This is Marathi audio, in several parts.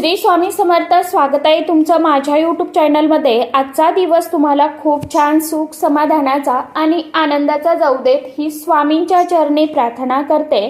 श्री स्वामी समर्थ स्वागत आहे तुमचं माझ्या यूट्यूब चॅनलमध्ये आजचा दिवस तुम्हाला खूप छान सुख समाधानाचा आणि आनंदाचा जाऊ देत ही स्वामींच्या चरणी प्रार्थना करते.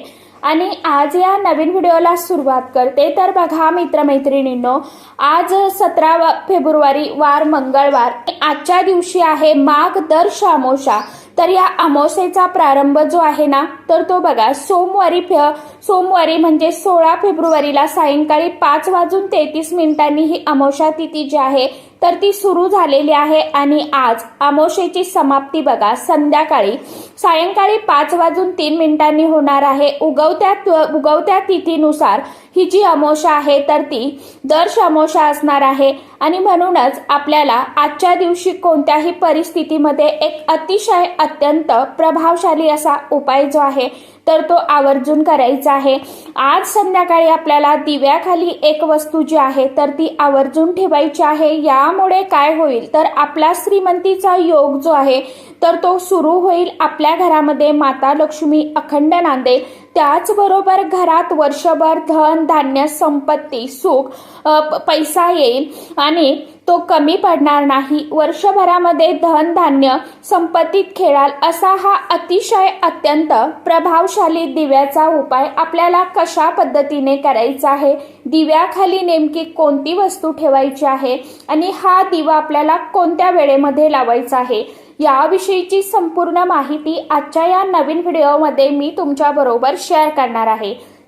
आणि आज या नवीन व्हिडिओला सुरुवात करते. तर बघा मित्रमैत्रिणींनो आज सतरा फेब्रुवारी वार मंगळवार. आजच्या दिवशी आहे माघ दर शामोशा. तर या अमावस्येचा प्रारंभ जो आहे ना तर तो बघा सोमवारी फे- सोमवारी म्हणजे सोळा फेब्रुवारीला सायंकाळी पाच वाजून तेहतीस मिनिटांनी ही अमावस्या तिथी जी आहे तर ती सुरू झालेली आहे आणि आज अमावस्येची समाप्ती बघा. संध्याकाळी सायंकाळी पाच वाजून तीन मिनिटांनी होणार आहे. उगवत्या उगवत्या तिथीनुसार ही जी अमोशा आहे तर ती दर्श अमोशा असणार आहे. आणि म्हणूनच आपल्याला आजच्या दिवशी कोणत्याही परिस्थितीमध्ये एक अतिशय अत्यंत प्रभावशाली असा उपाय जो आहे तर तो आवर्जून करायचा आहे. आज संध्याकाळी आपल्याला दिव्याखाली एक वस्तू जी आहे तर ती आवर्जून ठेवायची आहे. यामुळे काय होईल? तर आपला श्रीमंतीचा योग जो आहे तर तो सुरू होईल आपल्या घरामध्ये माता लक्ष्मी अखंड नांदेल त्याचबरोबर घरात वर्षभर धन धान्य संपत्ती सुख प- पैसा येईल. आणि तो कमी पडणार नाही. वर्षभरामध्ये धनधान्य संपत्तीत खेळाल असा हा अतिशय अत्यंत प्रभावशाली दिव्याचा उपाय आपल्याला कशा पद्धतीने करायचा आहे? दिव्याखाली नेमकी कोणती वस्तू ठेवायची आहे? आणि हा दिवा आपल्याला कोणत्या वेळेमध्ये लावायचा आहे? याविषयीची संपूर्ण माहिती आजच्या या नवीन व्हिडिओमध्ये मी तुमच्याबरोबर शेअर करणार आहे.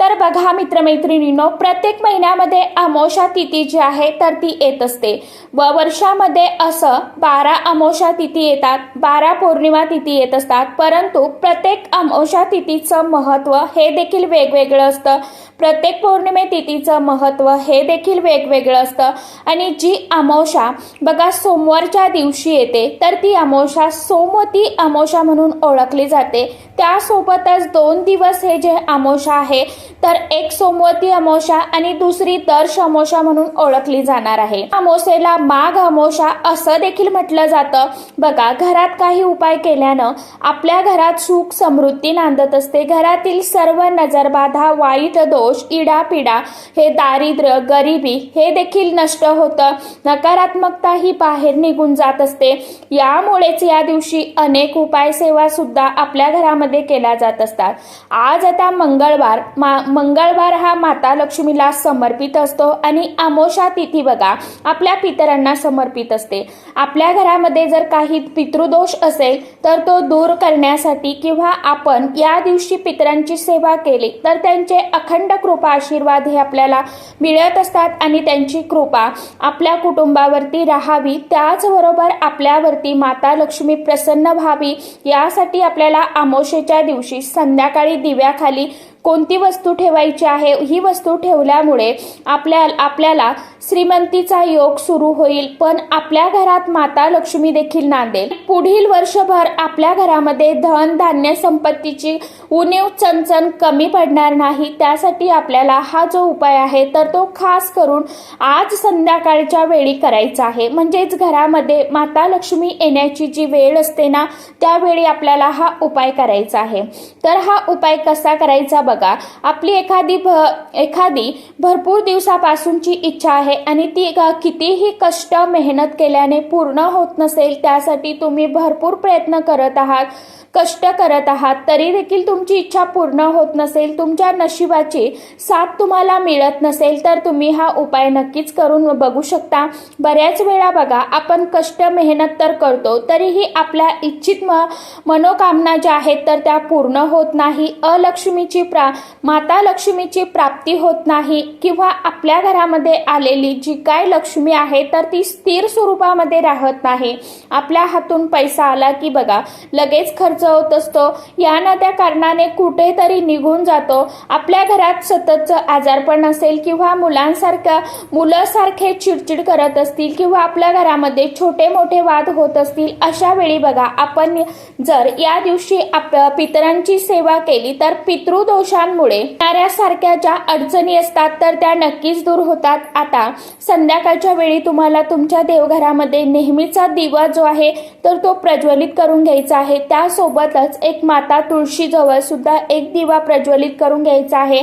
तर बघा मित्रमैत्रिणींनो प्रत्येक महिन्यामध्ये अमोषा तिथी जी आहे तर ती येत असते. व वर्षामध्ये असं बारा अमोषा तिथी येतात बारा पौर्णिमा तिथी येत असतात. परंतु प्रत्येक अमोषा तिथीचं महत्त्व हे देखील वेगवेगळं असतं. प्रत्येक पौर्णिमे तिथीचं महत्त्व हे देखील वेगवेगळं असतं. आणि जी अमोषा बघा सोमवारच्या दिवशी येते तर ती अमोषा सोमवती अमोषा म्हणून ओळखली जाते. त्यासोबतच दोन दिवस हे जे अमावस्या आहे तर एक सोमवती अमावस्या आणि दुसरी दर्श अमावस्या म्हणून ओळखली जाणार आहे. अमावस्येला माघ अमावस्या असं देखील म्हटलं जातं. बघा घरात काही उपाय केल्यानं आपल्या घरात सुख समृद्धी नांदत असते. घरातील सर्व नजरबाधा वाईट दोष इडापिडा हे दारिद्र्य गरिबी हे देखील नष्ट होतं. नकारात्मकता ही बाहेर निघून जात असते. यामुळेच या दिवशी अनेक उपाय सेवा सुद्धा आपल्या घरामध्ये केल्या जात असतात. आज आता मंगळवार मा मंगळवार हा माता लक्ष्मीला समर्पित असतो आणि अमोशा तिथी बघा आपल्या पितरांना समर्पित असते. आपल्या घरामध्ये जर काही पितृदोष असेल तर तो दूर करण्यासाठी किंवा आपण या दिवशी पितरांची सेवा केली तर त्यांचे अखंड कृपा आशीर्वाद हे आपल्याला मिळत असतात आणि त्यांची कृपा आपल्या कुटुंबावरती राहावी. त्याचबरोबर आपल्यावरती माता लक्ष्मी प्रसन्न व्हावी यासाठी आपल्याला अमावस्येच्या दिवशी संध्याकाळी दिव्याखाली कोणती वस्तू ठेवायची आहे ही वस्तू ठेवल्यामुळे आपल्या आपल्याला श्रीमंतीचा योग सुरू होईल. पण आपल्या घरात माता लक्ष्मी देखील नांदेल पुढील वर्षभर आपल्या घरामध्ये धन धान्य संपत्तीची उणीव चणचण कमी पडणार नाही. त्यासाठी आपल्याला हा जो उपाय आहे तर तो खास करून आज संध्याकाळच्या वेळी करायचा आहे. म्हणजेच घरामध्ये माता लक्ष्मी येण्याची जी वेळ असते ना त्यावेळी आपल्याला हा उपाय करायचा आहे. तर हा उपाय कसा करायचा बघा. आपली एखादी भ एखादी भरपूर दिवसापासूनची इच्छा आहे आणि ती कितीही कष्ट मेहनत केल्याने पूर्ण होत नसेल त्यासाठी तुम्ही भरपूर प्रयत्न करत आहात कष्ट करत आहात तरी देखील तुमची इच्छा पूर्ण होत नसेल तुमच्या नशिबाची साथ तुम्हाला मिळत नसेल तर तुम्ही हा उपाय नक्कीच करून बघू शकता. बऱ्याच वेळा बघा आपण कष्ट मेहनत तर करतो तरीही आपल्या इच्छित म मनोकामना ज्या आहेत तर त्या पूर्ण होत नाही. अलक्ष्मीची प्रा माता लक्ष्मीची प्राप्ती होत नाही किंवा आपल्या घरामध्ये आलेली जी काय लक्ष्मी आहे तर ती स्थिर स्वरूपामध्ये राहत नाही. आपल्या हातून पैसा आला की बघा लगेच खर्च होत असतो. या ना त्या कारणाने कुठेतरी निघून जातो. आपल्या घरात सततचं आजारपण असेल किंवा मुलांसारखं मुलासारखे चिडचिड करत असतील किंवा आपल्या घरामध्ये छोटे मोठे वाद होत असतील अशा वेळी बघा आपण जर या दिवशी आप पितरांची सेवा केली तर पितृदोषांमुळे सारख्या ज्या अडचणी असतात तर त्या नक्कीच दूर होतात. आता संध्याकाळच्या वेळी तुम्हाला तुमच्या देवघरामध्ये नेहमीचा दिवा जो आहे तर तो प्रज्वलित करून घ्यायचा आहे. त्यासोबतच एक माता तुळशीजवळ सुद्धा एक दिवा प्रज्वलित करून घ्यायचा आहे.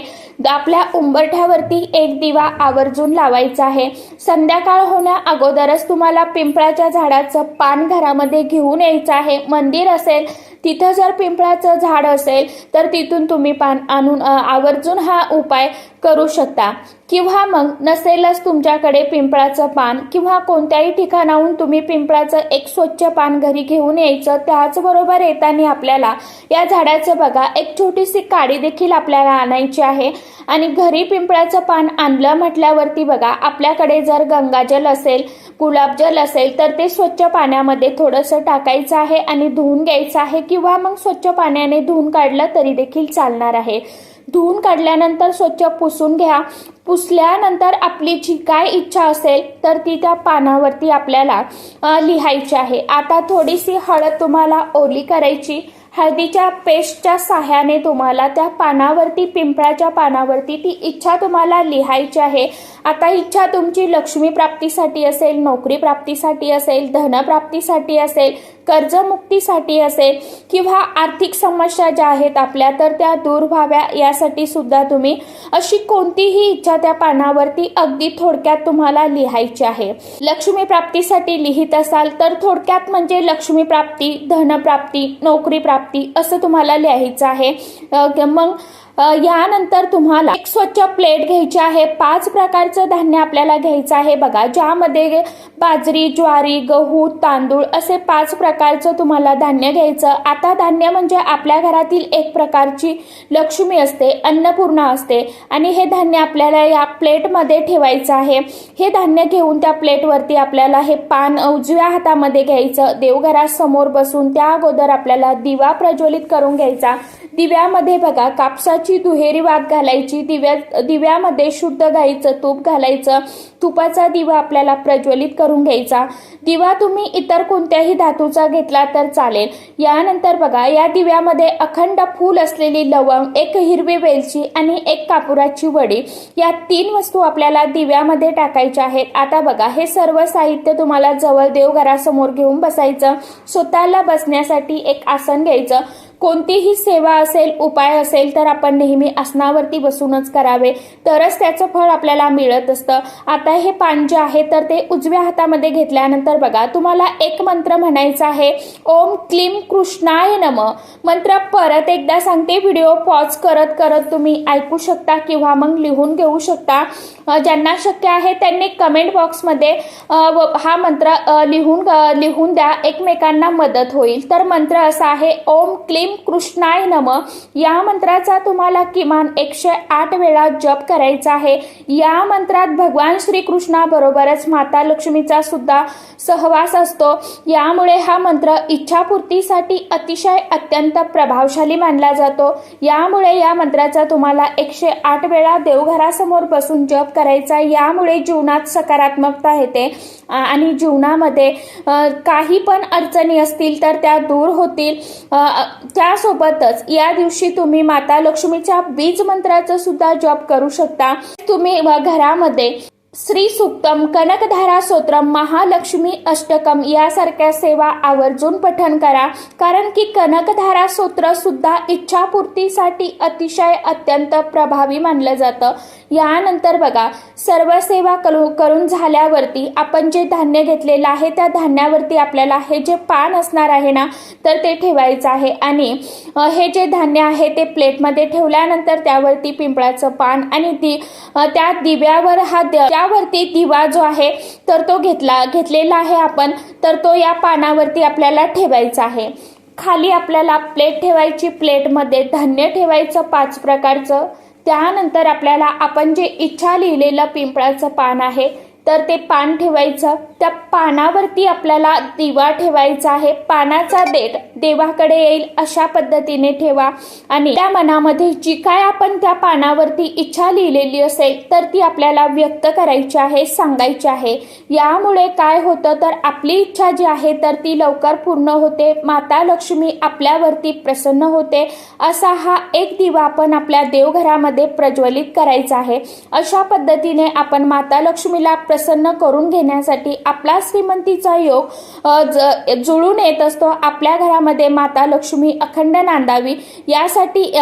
आपल्या उंबरठ्यावरती एक दिवा आवर्जून लावायचा आहे. संध्याकाळ होण्या अगोदरच तुम्हाला पिंपळाच्या झाडाचं पान घरामध्ये घेऊन यायचं आहे. मंदिर असेल तिथं जर पिंपळाचं झाड असेल तर तिथून तुम्ही पान आणून आवर्जून हा उपाय करू शकता. किंवा मग नसेलच तुमच्याकडे पिंपळाचं पान किंवा कोणत्याही ठिकाणाहून तुम्ही पिंपळाचं एक स्वच्छ पान घरी घेऊन यायचं त्याचबरोबर येताना आपल्याला या झाडाचं बघा एक छोटीशी काडी देखील आपल्याला आणायची आहे. आणि घरी पिंपळाचं पान आणलं म्हटल्यावरती बघा आपल्याकडे जर गंगाजल असेल गुलाबजल असेल तर ते स्वच्छ पाण्यामध्ये थोडंसं टाकायचं आहे आणि धुवून घ्यायचं आहे किंवा मग स्वच्छ पाण्याने धुवून काढलं तरी देखील चालणार आहे. धुवून काढल्यानंतर स्वच्छ पुसून घ्या. पुसल्यानंतर आपली जी काय इच्छा असेल तर ती त्या पानावरती आपल्याला लिहायची आहे. आता थोडीशी हळद तुम्हाला ओली करायची. हळदीच्या पेस्टच्या सहाय्याने तुम्हाला त्या पानावरती पिंपळाच्या पानावरती ती इच्छा तुम्हाला लिहायची आहे. आता इच्छा तुमची लक्ष्मी प्राप्तीसाठी असेल नोकरी प्राप्तीसाठी असेल धनप्राप्तीसाठी असेल कर्जमुक्तीसाठी असेल किंवा आर्थिक समस्या ज्या आहेत आपल्या तर त्या दूर व्हाव्या यासाठी सुद्धा तुम्ही अशी कोणतीही इच्छा त्या पानावरती अगदी थोडक्यात तुम्हाला लिहायची आहे. लक्ष्मी प्राप्तीसाठी लिहित असाल तर थोडक्यात म्हणजे लक्ष्मी प्राप्ती धनप्राप्ती नोकरी प्राप्ती असं तुम्हाला लिहायचं आहे. मग यानंतर तुम्हाला एक स्वच्छ प्लेट घ्यायची आहे. पाच प्रकारचं धान्य आपल्याला घ्यायचं आहे बघा. ज्यामध्ये बाजरी ज्वारी गहू तांदूळ असे पाच प्रकारचं तुम्हाला धान्य घ्यायचं. आता धान्य म्हणजे आपल्या घरातील एक प्रकारची लक्ष्मी असते अन्नपूर्णा असते. आणि हे धान्य आपल्याला या प्लेटमध्ये ठेवायचं आहे. हे धान्य घेऊन त्या प्लेटवरती आपल्याला हे पान उजव्या हातामध्ये घ्यायचं. देवघरासमोर बसून त्या अगोदर आपल्याला दिवा प्रज्वलित करून घ्यायचा. दिव्यामध्ये बघा कापसाची दुहेरी वात घालायची दिव्या दिव्यामध्ये शुद्ध गाईचं तूप घालायचं तुपाचा दिवा आपल्याला प्रज्वलित करून घ्यायचा. दिवा तुम्ही इतर कोणत्याही धातूचा घेतला तर चालेल. यानंतर बघा या दिव्यामध्ये अखंड फूल असलेली लवंग एक हिरवी वेलची आणि एक कापुराची वडी. या तीन वस्तू आपल्याला दिव्यामध्ये टाकायच्या आहेत. आता बघा हे सर्व साहित्य तुम्हाला जवळ देवघरासमोर घेऊन बसायचं. स्वतःला बसण्यासाठी एक आसन घ्यायचं. कोणतीही सेवा असेल उपाय असेल तर आपण नेहमी आसनावरती बसूनच करावे. तरच त्याचं फळ आपल्याला मिळत असतं. आता हे पान जे आहे तर ते उजव्या हातामध्ये घेतल्यानंतर बघा तुम्हाला एक मंत्र म्हणायचा आहे. ओम क्लीम कृष्णाय नम. मंत्र परत एकदा सांगते व्हिडिओ पॉज करत करत तुम्ही ऐकू शकता किंवा मग लिहून घेऊ शकता. ज्यांना शक्य आहे त्यांनी कमेंट बॉक्समध्ये हा मंत्र लिहून लिहून द्या. एकमेकांना मदत होईल. तर मंत्र असा आहे ओम क्लीम कृष्णाय नम. या मंत्राचा तुम्हाला किमान एकशे आठ वेळा जप करायचा आहे. या मंत्रात भगवान श्रीकृष्णाबरोबरच माता लक्ष्मीचा सुद्धा सहवास असतो. यामुळे हा मंत्र इच्छापूर्तीसाठी अतिशय अत्यंत प्रभावशाली मानला जातो. यामुळे या मंत्राचा तुम्हाला एकशे आठ वेळा देवघरासमोर बसून जप करायचा यामुळे जीवनात सकारात्मकता येते. आणि जीवनामध्ये काही पण अडचणी असतील तर त्या दूर होतील. त्यासोबतच या दिवशी तुम्ही माता लक्ष्मीच्या बीज मंत्राचा सुद्धा जप करू शकता. तुम्ही घरामध्ये श्री सुक्तम कनकधारा स्तोत्रम महालक्ष्मी अष्टकम यासारख्या सेवा आवर्जून पठन करा. कारण की कनकधारा स्तोत्र सुद्धा इच्छापूर्तीसाठी अतिशय अत्यंत प्रभावी मानलं जातं. यानंतर बघा सर्व सेवा करून झाल्यावरती आपण जे धान्य घेतलेलं आहे त्या धान्यावरती आपल्याला हे जे पान असणार आहे ना तर ते ठेवायचं आहे. आणि हे जे धान्य आहे ते प्लेटमध्ये ठेवल्यानंतर त्यावरती पिंपळाचं पान आणि दि त्या दिव्यावर हा त्यावरती दिवा जो आहे तर तो घेतला घेतलेला आहे आपण तर तो या पानावरती आपल्याला ठेवायचा आहे. खाली आपल्याला प्लेट ठेवायची प्लेटमध्ये धान्य ठेवायचं पाच प्रकारचं. त्यानंतर आपल्याला आपण जे इच्छा लिहिलेलं पिंपळाचं पान आहे तर ते पान ठेवायचं. त्या पानावरती आपल्याला दिवा ठेवायचा आहे. पानाचा देठ देवाकडे येईल अशा पद्धतीने ठेवा. आणि त्या मनामध्ये जी काय आपण त्या पानावरती इच्छा लिहिलेली असेल तर ती आपल्याला व्यक्त करायची आहे सांगायची आहे. यामुळे काय होतं तर आपली इच्छा जी आहे तर ती लवकर पूर्ण होते. माता लक्ष्मी आपल्यावरती प्रसन्न होते. असा हा एक दिवा आपण आपल्या देवघरामध्ये प्रज्वलित करायचा आहे. अशा पद्धतीने आपण माता लक्ष्मीला प्रसन्न करून घेण्यासाठी आपला श्रीमंतीचा योग ज- जुळून येत असतो. आपल्या घरामध्ये माता लक्ष्मी अखंड नांदावी. यासाठी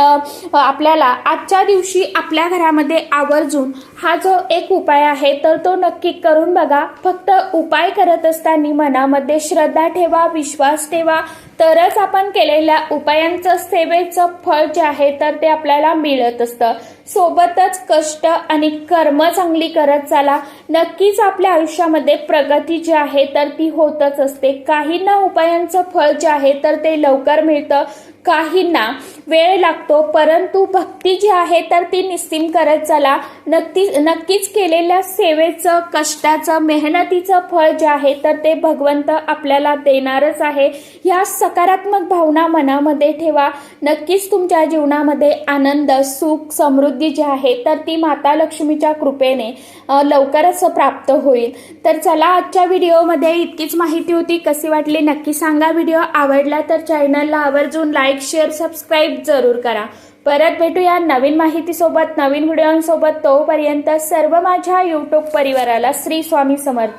आपल्याला आजच्या दिवशी आपल्या घरामध्ये आवर्जून हा जो एक उपाय आहे तर तो नक्की करून बघा. फक्त उपाय करत असताना मनामध्ये श्रद्धा ठेवा विश्वास ठेवा. तरच आपण केलेल्या उपायांचं सेवेचं फळ जे आहे तर ते आपल्याला मिळत असतं. सोबतच कष्ट आणि कर्म चांगली करत चाला. नक्कीच आपल्या आयुष्यामध्ये प्रगती जी आहे तर ती होतच असते. काहींना उपायांचं फळ जे आहे तर ते लवकर मिळतं काहींना वेळ लागतो परंतु भक्ती जी आहे तर ती निस्सीम करत चला. नक्की नक्कीच केलेल्या सेवेचं कष्टाचं मेहनतीचं फळ जे आहे तर ते भगवंत आपल्याला देणारच आहे. ह्या सकारात्मक भावना मनामध्ये ठेवा. नक्कीच तुमच्या जीवनामध्ये आनंद सुख समृद्धी जी आहे तर ती माता लक्ष्मीच्या कृपेने लवकरच प्राप्त होईल. तर चला आजच्या व्हिडिओमध्ये इतकीच माहिती होती. कशी वाटली नक्की सांगा. व्हिडिओ आवडला तर चॅनलला आवर्जून लाईक शेअर सबस्क्राईब जरूर करा. परत भेटूया नवीन माहितीसोबत नवीन व्हिडिओंसोबत. तोपर्यंत सर्व माझ्या यूट्यूब परिवाराला श्री स्वामी समर्थ.